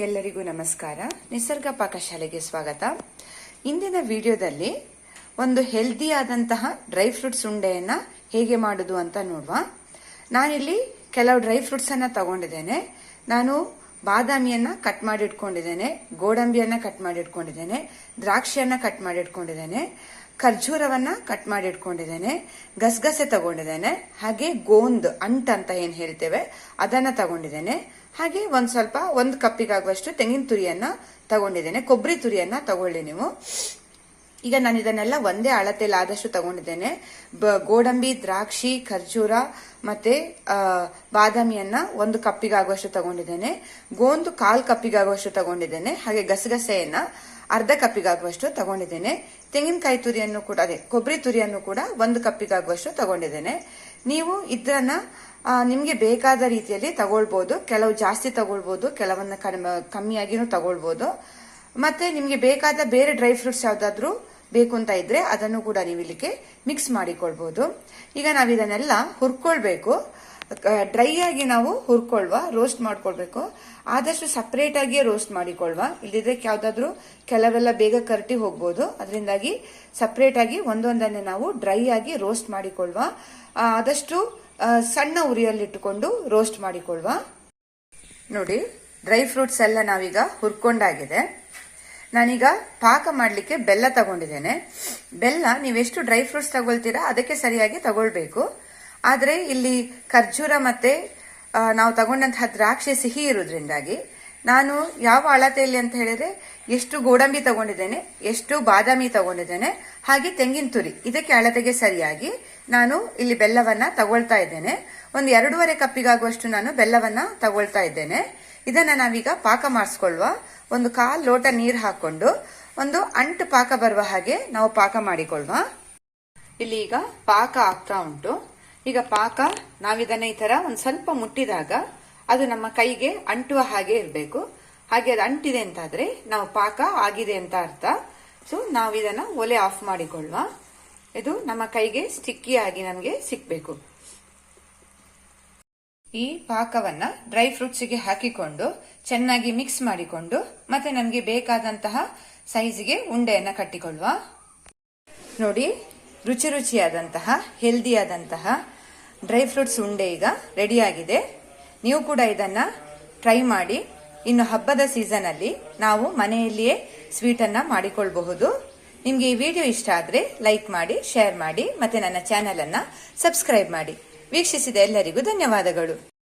ಎಲ್ಲರಿಗೂ ನಮಸ್ಕಾರ. ನಿಸರ್ಗ ಪಾಕಶಾಲೆಗೆ ಸ್ವಾಗತ. ಇಂದಿನ ವಿಡಿಯೋದಲ್ಲಿ ಒಂದು ಹೆಲ್ದಿ ಆದಂತಹ ಡ್ರೈ ಫ್ರೂಟ್ಸ್ ಉಂಡೆಯನ್ನ ಹೇಗೆ ಮಾಡುದು ಅಂತ ನೋಡುವ. ನಾನಿಲ್ಲಿ ಕೆಲವು ಡ್ರೈ ಫ್ರೂಟ್ಸ್ ಅನ್ನ ತಗೊಂಡಿದ್ದೇನೆ. ನಾನು ಬಾದಾಮಿಯನ್ನ ಕಟ್ ಮಾಡಿ ಇಟ್ಕೊಂಡಿದ್ದೇನೆ, ಗೋಡಂಬಿಯನ್ನ ಕಟ್ ಮಾಡಿ ಇಟ್ಕೊಂಡಿದ್ದೇನೆ, ದ್ರಾಕ್ಷಿಯನ್ನ ಕಟ್ ಮಾಡಿ ಇಟ್ಕೊಂಡಿದ್ದೇನೆ. ಖರ್ಜೂರವನ್ನ ಕಟ್ ಮಾಡಿ ಇಟ್ಕೊಂಡಿದ್ದೇನೆ, ಗಸಗಸೆ ತಗೊಂಡಿದ್ದೇನೆ, ಹಾಗೆ ಗೋಂದ್, ಅಂಟ್ ಅಂತ ಏನ್ ಹೇಳ್ತೇವೆ, ಅದನ್ನ ತಗೊಂಡಿದ್ದೇನೆ. ಹಾಗೆ ಒಂದ್ ಸ್ವಲ್ಪ, ಒಂದು ಕಪ್ಪಿಗಾಗುವಷ್ಟು ತೆಂಗಿನ ತುರಿಯನ್ನ ತಗೊಂಡಿದ್ದೇನೆ ಕೊಬ್ಬರಿ ತುರಿಯನ್ನ ತಗೊಳ್ಳಿ ನೀವು. ಈಗ ನಾನು ಇದನ್ನೆಲ್ಲ ಒಂದೇ ಅಳತೆಯಲ್ಲಿ ಆದಷ್ಟು ತಗೊಂಡಿದ್ದೇನೆ. ಗೋಡಂಬಿ, ದ್ರಾಕ್ಷಿ, ಖರ್ಜೂರ ಮತ್ತೆ ಬಾದಾಮಿಯನ್ನ ಒಂದು ಕಪ್ಪಿಗಾಗುವಷ್ಟು ತಗೊಂಡಿದ್ದೇನೆ. ಗೋಂದು ಕಾಲ್ ಕಪ್ಪಿಗಾಗುವಷ್ಟು ತಗೊಂಡಿದ್ದೇನೆ. ಹಾಗೆ ಗಸಗಸೆಯನ್ನ ಅರ್ಧ ಕಪ್ಪಿಗಾಗುವಷ್ಟು ತಗೊಂಡಿದ್ದೇನೆ. ತೆಂಗಿನಕಾಯಿ ತುರಿಯನ್ನು ಕೂಡ, ಅದೇ ಕೊಬ್ಬರಿ ತುರಿಯನ್ನು ಕೂಡ ಒಂದು ಕಪ್ಪಿಗಾಗುವಷ್ಟು ತಗೊಂಡಿದ್ದೇನೆ. ನೀವು ಇದನ್ನ ನಿಮ್ಗೆ ಬೇಕಾದ ರೀತಿಯಲ್ಲಿ ತಗೊಳ್ಬಹುದು ಕೆಲವು ಜಾಸ್ತಿ ತಗೊಳ್ಬಹುದು ಕೆಲವನ್ನ ಕಡಿಮೆ, ಕಮ್ಮಿಯಾಗಿನೂ ತಗೊಳ್ಬಹುದು ಮತ್ತೆ ನಿಮ್ಗೆ ಬೇಕಾದ ಬೇರೆ ಡ್ರೈ ಫ್ರೂಟ್ಸ್ ಯಾವ್ದಾದ್ರು ಬೇಕು ಅಂತ ಇದ್ರೆ ಅದನ್ನು ಕೂಡ ನೀವು ಇಲ್ಲಿಗೆ ಮಿಕ್ಸ್ ಮಾಡಿಕೊಳ್ಬಹುದು ಈಗ ನಾವು ಇದನ್ನೆಲ್ಲ ಹುರ್ಕೊಳ್ಬೇಕು. ಡ್ರೈ ಆಗಿ ನಾವು ಹುರ್ಕೊಳ್ವ ರೋಸ್ಟ್ ಮಾಡ್ಕೊಳ್ಬೇಕು. ಆದಷ್ಟು ಸಪ್ರೇಟ್ ಆಗಿಯೇ ರೋಸ್ಟ್ ಮಾಡಿಕೊಳ್ವ. ಇಲ್ಲದಿದ್ರೆ ಯಾವ್ದಾದ್ರು ಕೆಲವೆಲ್ಲ ಬೇಗ ಕರಟಿ ಹೋಗ್ಬೋದು. ಅದರಿಂದಾಗಿ ಸಪ್ರೇಟ್ ಆಗಿ ಒಂದೊಂದನ್ನೇ ನಾವು ಡ್ರೈ ಆಗಿ ರೋಸ್ಟ್ ಮಾಡಿಕೊಳ್ವ. ಆದಷ್ಟು ಸಣ್ಣ ಉರಿಯಲ್ಲಿಟ್ಟುಕೊಂಡು ರೋಸ್ಟ್ ಮಾಡಿಕೊಳ್ವ. ನೋಡಿ ಡ್ರೈ ಫ್ರೂಟ್ಸ್ ಎಲ್ಲ ನಾವೀಗ ಹುರ್ಕೊಂಡಾಗಿದೆ. ನಾನೀಗ ಪಾಕ ಮಾಡಲಿಕ್ಕೆ ಬೆಲ್ಲ ತಗೊಂಡಿದ್ದೇನೆ. ಬೆಲ್ಲ ನೀವೆಷ್ಟು ಡ್ರೈ ಫ್ರೂಟ್ಸ್ ತಗೊಳ್ತೀರಾ ಅದಕ್ಕೆ ಸರಿಯಾಗಿ ತಗೊಳ್ಬೇಕು. ಆದರೆ ಇಲ್ಲಿ ಖರ್ಜೂರ ಮತ್ತೆ ನಾವು ತಗೊಂಡಂತಹ ದ್ರಾಕ್ಷಿ ಸಿಹಿ ಇರೋದ್ರಿಂದಾಗಿ ನಾನು ಯಾವ ಅಳತೆಯಲ್ಲಿ ಅಂತ ಹೇಳಿದ್ರೆ ಎಷ್ಟು ಗೋಡಂಬಿ ತಗೊಂಡಿದ್ದೇನೆ, ಎಷ್ಟು ಬಾದಾಮಿ ತಗೊಂಡಿದ್ದೇನೆ, ಹಾಗೆ ತೆಂಗಿನ ತುರಿ. ಇದಕ್ಕೆ ಅಳತೆಗೆ ಸರಿಯಾಗಿ ನಾನು ಇಲ್ಲಿ ಬೆಲ್ಲವನ್ನ ತಗೊಳ್ತಾ ಇದ್ದೇನೆ. ಒಂದು ಎರಡೂವರೆ ಕಪ್ಪಿಗಾಗುವಷ್ಟು ನಾನು ಬೆಲ್ಲವನ್ನ ತಗೊಳ್ತಾ ಇದ್ದೇನೆ. ಇದನ್ನ ನಾವೀಗ ಪಾಕ ಮಾಡಿಸ್ಕೊಳ್ವ. ಒಂದು ಕಾಲ್ ಲೋಟ ನೀರು ಹಾಕೊಂಡು ಒಂದು ಅಂಟು ಪಾಕ ಬರುವ ಹಾಗೆ ನಾವು ಪಾಕ ಮಾಡಿಕೊಳ್ವ. ಇಲ್ಲಿ ಈಗ ಪಾಕ ಆಗ್ತಾ ಉಂಟು. ಈಗ ಪಾಕ ನಾವಿದನ್ನ ಈ ತರ ಒಂದ್ ಸ್ವಲ್ಪ ಮುಟ್ಟಿದಾಗ ಅದು ನಮ್ಮ ಕೈಗೆ ಅಂಟುವ ಹಾಗೆ ಇರಬೇಕು. ಹಾಗೆ ಅದು ಅಂಟಿದೆ ಅಂತಾದ್ರೆ ನಾವು ಪಾಕ ಆಗಿದೆ ಅಂತ ಅರ್ಥ. ಸೊ ನಾವು ಇದನ್ನ ಒಲೆ ಆಫ್ ಮಾಡಿಕೊಳ್ಳುವ ಇದು ನಮ್ಮ ಕೈಗೆ ಸ್ಟಿಕ್ಕಿ ಆಗಿ ನಮಗೆ ಸಿಕ್ಬೇಕು. ಈ ಪಾಕವನ್ನ ಡ್ರೈ ಫ್ರೂಟ್ಸ್ಗೆ ಹಾಕಿಕೊಂಡು ಚೆನ್ನಾಗಿ ಮಿಕ್ಸ್ ಮಾಡಿಕೊಂಡು ಮತ್ತೆ ನಮಗೆ ಬೇಕಾದಂತಹ ಸೈಜ್ಗೆ ಉಂಡೆಯನ್ನ ಕಟ್ಟಿಕೊಳ್ಳುವ. ನೋಡಿ, ರುಚಿ ರುಚಿಯಾದಂತಹ ಹೆಲ್ದಿಯಾದಂತಹ ಡ್ರೈ ಫ್ರೂಟ್ಸ್ ಉಂಡೆ ಈಗ ರೆಡಿಯಾಗಿದೆ ನೀವು ಕೂಡ ಇದನ್ನ ಟ್ರೈ ಮಾಡಿ. ಇನ್ನು ಹಬ್ಬದ ಸೀಸನ್ ಅಲ್ಲಿ ನಾವು ಮನೆಯಲ್ಲಿಯೇ ಸ್ವೀಟ್ ಅನ್ನ ಮಾಡಿಕೊಳ್ಳಬಹುದು ನಿಮ್ಗೆ ಈ ವಿಡಿಯೋ ಇಷ್ಟ ಆದ್ರೆ ಲೈಕ್ ಮಾಡಿ ಶೇರ್ ಮಾಡಿ, ಮತ್ತೆ ನನ್ನ ಚಾನೆಲ್ ಅನ್ನ ಸಬ್ಸ್ಕ್ರೈಬ್ ಮಾಡಿ. ವೀಕ್ಷಿಸಿದ ಎಲ್ಲರಿಗೂ ಧನ್ಯವಾದಗಳು.